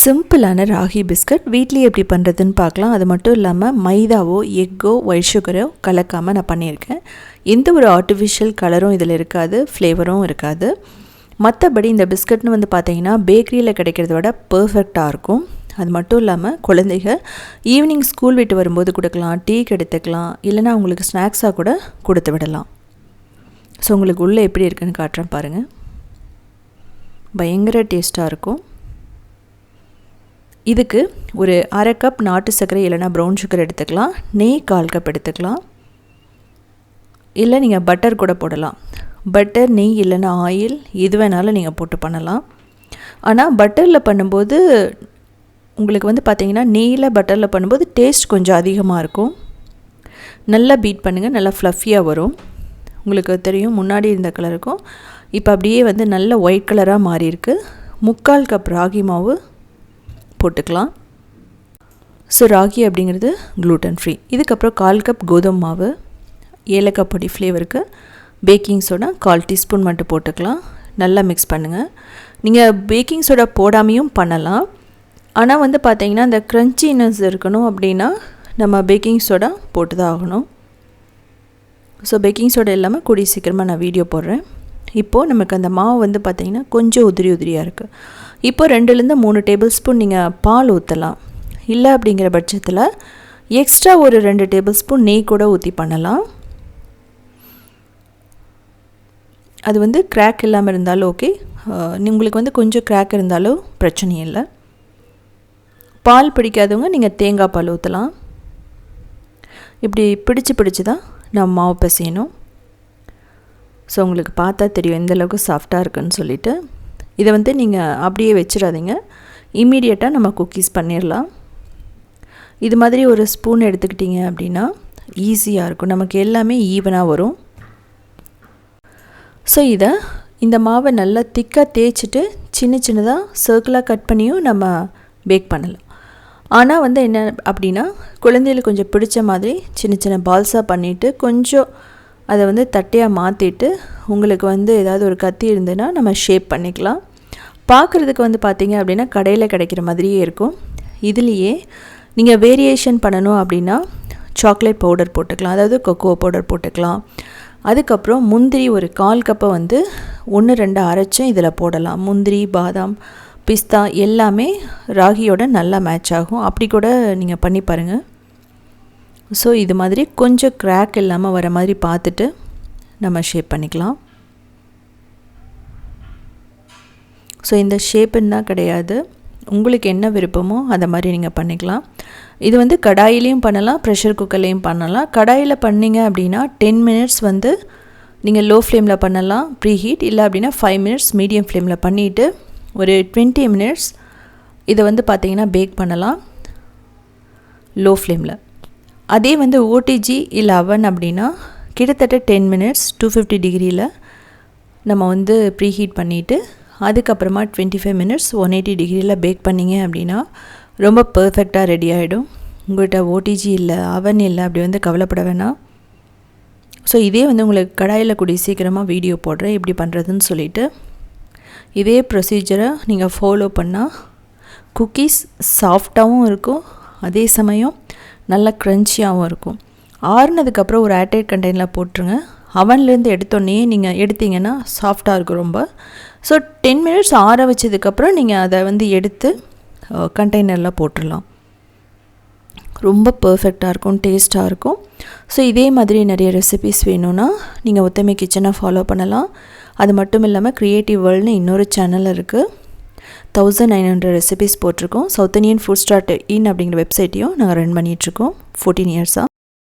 சிம்பிளான ராகி பிஸ்கட். வீட்லேயே எப்படி பண்ணுறதுன்னு பார்க்கலாம். அது மட்டும் இல்லாமல் மைதாவோ எக்கோ ஒயிட் சுகரோ கலக்காமல் நான் பண்ணியிருக்கேன். எந்த ஒரு ஆர்டிஃபிஷியல் கலரும் இதில் இருக்காது. ஃப்ளேவரும் இருக்காது. மற்றபடி இந்த பிஸ்கட்னு வந்து பார்த்தீங்கன்னா பேக்கரியில் கிடைக்கிறத விட பர்ஃபெக்டாக இருக்கும். அது மட்டும் இல்லாமல் குழந்தைங்க ஈவினிங் ஸ்கூல் விட்டு வரும்போது கொடுக்கலாம் டீக்கு எடுத்துக்கலாம் இல்லைனா அவங்களுக்கு ஸ்நாக்ஸாக கூட கொடுத்து விடலாம். ஸோ உங்களுக்கு உள்ளே எப்படி இருக்குன்னு காட்டுறேன் பாருங்கள் பயங்கர டேஸ்ட்டாக இருக்கும். இதுக்கு ஒரு அரை கப் நாட்டு சர்க்கரை இல்லைனா ப்ரௌன் சுகர் எடுத்துக்கலாம். நெய் கால் கப் எடுத்துக்கலாம். இல்லை நீங்கள் பட்டர் கூட போடலாம். பட்டர் நெய் இல்லைன்னா ஆயில் எது வேணாலும் நீங்கள் போட்டு பண்ணலாம். ஆனால் பட்டரில் பண்ணும்போது உங்களுக்கு வந்து பார்த்திங்கன்னா நெய்யில் பட்டரில் பண்ணும்போது டேஸ்ட் கொஞ்சம் அதிகமாக இருக்கும். நல்லா பீட் பண்ணுங்கள் நல்லா ஃப்ளஃபியாக வரும். உங்களுக்கு தெரியும் முன்னாடி இருந்த கலருக்கும் இப்போ அப்படியே வந்து நல்ல ஒயிட் கலராக மாறியிருக்கு. முக்கால் கப் ராகி மாவு போட்டுக்கலாம். ஸோ ராகி அப்படிங்கிறது க்ளூட்டன் ஃப்ரீ இதுக்கப்புறம் கால் கப் கோதுமை மாவு ஏலக்காய் பொடி ஃப்ளேவருக்கு பேக்கிங் சோடா கால் டீஸ்பூன் மட்டும் போட்டுக்கலாம். நல்லா மிக்ஸ் பண்ணுங்கள் நீங்கள் பேக்கிங் சோடா போடாமையும் பண்ணலாம். ஆனால் வந்து பார்த்திங்கன்னா அந்த க்ரன்ச்சினஸ் இருக்கணும் அப்படின்னா நம்ம பேக்கிங் சோடா போட்டு தான் ஆகணும். ஸோ பேக்கிங் சோடா இல்லாமல் கூடிய சீக்கிரமாக நான் வீடியோ போடுறேன். இப்போது நமக்கு அந்த மாவு வந்து பார்த்திங்கன்னா கொஞ்சம் உதிரி உதிரியாக இருக்குது இப்போ ரெண்டுலேருந்து மூணு டேபிள் ஸ்பூன் நீங்கள் பால் ஊற்றலாம் இல்லை அப்படிங்கிற பட்சத்தில் எக்ஸ்ட்ரா ஒரு ரெண்டு டேபிள் ஸ்பூன் நெய் கூட ஊற்றி பண்ணலாம். அது வந்து கிராக் இல்லாமல் இருந்தாலும் ஓகே உங்களுக்கு வந்து கொஞ்சம் கிராக் இருந்தாலும் பிரச்சனை இல்லை. பால் பிடிக்காதவங்க நீங்கள் தேங்காய் பால் ஊற்றலாம் இப்படி பிடிச்சு பிடிச்சி தான் நம்ம மாவு பிசையணும். ஸோ உங்களுக்கு பார்த்தா தெரியும் எந்தளவுக்கு சாஃப்டாக இருக்குன்னு சொல்லிவிட்டு இதை வந்து நீங்கள் அப்படியே வச்சிடாதீங்க. இம்மீடியட்டாக நம்ம குக்கீஸ் பண்ணிடலாம். இது மாதிரி ஒரு ஸ்பூன் எடுத்துக்கிட்டிங்க அப்படின்னா ஈஸியாக இருக்கும். நமக்கு எல்லாமே ஈவனாக வரும். ஸோ இதை இந்த மாவை நல்லா திக்காக தேய்ச்சிட்டு சின்ன சின்னதாக சர்க்கிளாக கட் பண்ணியும் நம்ம பேக் பண்ணலாம். ஆனால் வந்து என்ன அப்படின்னா குழந்தைகளுக்கு கொஞ்சம் பிடிச்ச மாதிரி சின்ன சின்ன பால்ஸாக பண்ணிவிட்டு கொஞ்சம் அதை வந்து தட்டையாக மாற்றிட்டு உங்களுக்கு வந்து ஏதாவது ஒரு கத்தி இருந்ததுன்னா நம்ம ஷேப் பண்ணிக்கலாம். பார்க்குறதுக்கு வந்து பார்த்திங்க அப்படின்னா கடையில் கிடைக்கிற மாதிரியே இருக்கும். இதுலேயே நீங்கள் வேரியேஷன் பண்ணணும் அப்படின்னா சாக்லேட் பவுடர் போட்டுக்கலாம். அதாவது கொக்கோ பவுடர் போட்டுக்கலாம். அதுக்கப்புறம் முந்திரி ஒரு கால் கப்பை வந்து ஒன்று ரெண்டு அரைச்சும் இதில் போடலாம். முந்திரி பாதாம் பிஸ்தா எல்லாமே ராகியோட நல்லா மேட்ச் ஆகும். அப்படி கூட நீங்கள் பண்ணி பாருங்கள் ஸோ இது மாதிரி கொஞ்சம் க்ராக் இல்லாமல் வர மாதிரி பார்த்துட்டு நம்ம ஷேப் பண்ணிக்கலாம். ஸோ இந்த ஷேப்புன்னா கிடையாது. உங்களுக்கு என்ன விருப்பமோ அதை மாதிரி நீங்கள் பண்ணிக்கலாம். இது வந்து கடாயிலையும் பண்ணலாம் ப்ரெஷர் குக்கர்லேயும் பண்ணலாம். கடாயில் பண்ணிங்க அப்படின்னா டென் மினிட்ஸ் வந்து நீங்கள் லோ ஃப்ளேமில் பண்ணலாம் ப்ரீ ஹீட் இல்லை அப்படின்னா ஃபைவ் மினிட்ஸ் மீடியம் ஃப்ளேமில் பண்ணிவிட்டு ஒரு டுவெண்ட்டி மினிட்ஸ் இதை வந்து பார்த்திங்கன்னா பேக் பண்ணலாம் லோ. ஃப்ளேமில் அதே வந்து ஓடிஜி இல்லை அவன் அப்படின்னா கிட்டத்தட்ட டென் மினிட்ஸ் டூ ஃபிஃப்டி டிகிரியில் நம்ம வந்து ப்ரீ ஹீட் பண்ணிவிட்டு அதுக்கப்புறமா twenty five minutes one eighty டிகிரியில் பேக் பண்ணிங்க அப்படின்னா ரொம்ப பர்ஃபெக்டாக ரெடி ஆகிடும் உங்கள்கிட்ட ஓடிஜி இல்லை அவன் இல்லை அப்படி வந்து கவலைப்பட வேணாம். ஸோ இதே வந்து உங்களுக்கு கடாயில் கூடிய சீக்கிரமாக வீடியோ போடுறேன். எப்படி பண்ணுறதுன்னு சொல்லிவிட்டு இதே ப்ரொசீஜரை நீங்கள் ஃபாலோ பண்ணால் குக்கீஸ் சாஃப்டாகவும் இருக்கும். அதே சமயம் நல்லா க்ரன்ச்சியாகவும் இருக்கும். ஆறுனதுக்கப்புறம் ஒரு ஏர்டைட் கண்டெய்னரில் போட்டுருங்க. அவன்லேருந்து எடுத்தோடனே நீங்கள் எடுத்தீங்கன்னா சாஃப்டாக இருக்கும் ரொம்ப. ஸோ டென் மினிட்ஸ் ஆற வச்சதுக்கப்புறம் நீங்கள் அதை வந்து எடுத்து கண்டெய்னரில் போட்டுடலாம். ரொம்ப பர்ஃபெக்டாக இருக்கும் டேஸ்ட்டாக இருக்கும். ஸோ இதே மாதிரி நிறைய ரெசிபிஸ் வேணும்னா நீங்கள் ஒத்தமை கிச்சனை ஃபாலோ பண்ணலாம். அது மட்டும் இல்லாமல் க்ரியேட்டிவ் வேர்ல்டுன்னு இன்னொரு சேனல் இருக்குது தௌசண்ட் நைன் ஹண்ட்ரட் ரெசிபிஸ் போட்டிருக்கோம். South Indian food start in அப்படிங்கிற வெப்சைட்டையும் நாங்கள் ரன் பண்ணிகிட்ருக்கோம் ஃபோர்டீன் இயர்ஸாக